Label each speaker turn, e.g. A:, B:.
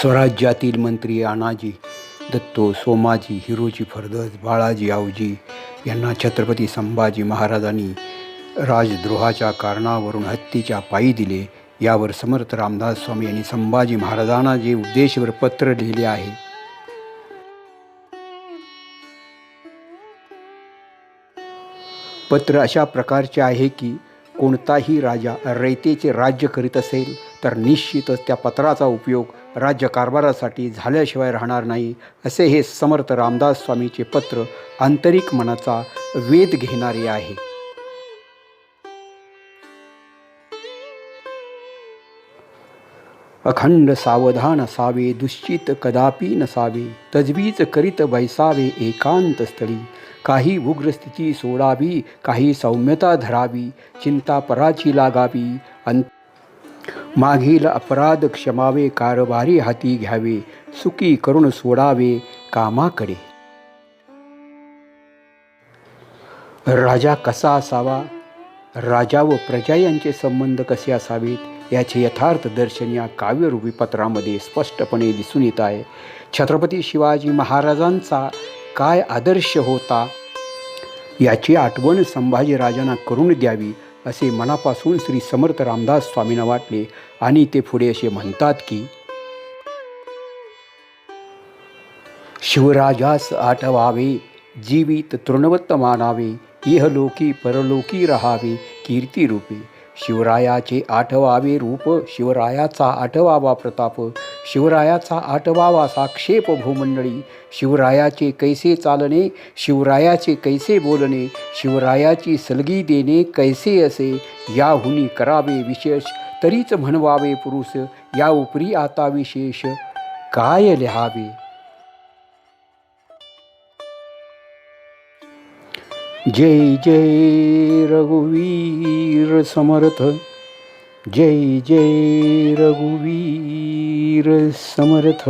A: स्वराज्यातील मंत्री अनाजी दत्तो सोमाजी हिरोजी फर्दस बाळाजी आवजी यांना छत्रपती संभाजी महाराजांनी राजद्रोहाच्या कारणावरून हत्तीच्या पायी दिले. यावर समर्थ रामदास स्वामी यांनी संभाजी महाराजांना जे उद्देशवर पत्र लिहिले आहे. पत्र अशा प्रकारचे आहे की कोणताही राजा रयतेचे राज्य करीत असेल तर निश्चितच त्या पत्राचा उपयोग राज्यकारभारासाठी झाल्याशिवाय राहणार नाही असे हे समर्थ रामदास स्वामीचे पत्र आंतरिक मनाचा वेध घेणारे आहे. अखंड सावधान असावे दुश्चित कदापि नसावे तजवीज करीत बैसावे एकांत स्थळी. काही उग्र स्थिती सोडावी काही सौम्यता धरावी चिंता पराची लागावी अंत मागील अपराध क्षमावे कारभारी हाती घ्यावे सुखी करून सोडावे कामाकडे राजा कसा असावा? राजा व प्रजा यांचे संबंध कसे असावेत? याचे यथार्थ दर्शन या काव्यरूपी पत्रामध्ये स्पष्टपणे दिसून येत आहे. छत्रपती शिवाजी महाराजांचा काय आदर्श होता? याची आठवण संभाजीराजांना करून द्यावी. असे मनापासून श्री समर्थ रामदास स्वामींना वाटले आणि ते पुढे असे म्हणतात की शिवराजास आठवावे जीवित तृणवत्त मानावे इहलोकी परलोकी रहावे कीर्तिरूपे. शिवरायाचे आठवावे रूप शिवरायाचा आठवावा प्रताप शिवरायाचा आठवावा साक्षेप भूमंडळी शिवरायाचे कैसे चालणे शिवरायाचे कैसे बोलणे शिवरायाची सलगी देणे कैसे असे याहुनी करावे विशेष तरीच म्हणवावे पुरुष या उपरी आता विशेष काय लिहावे? जय जय रघुवीर समर्थ जय जय रघुवीर समर्थ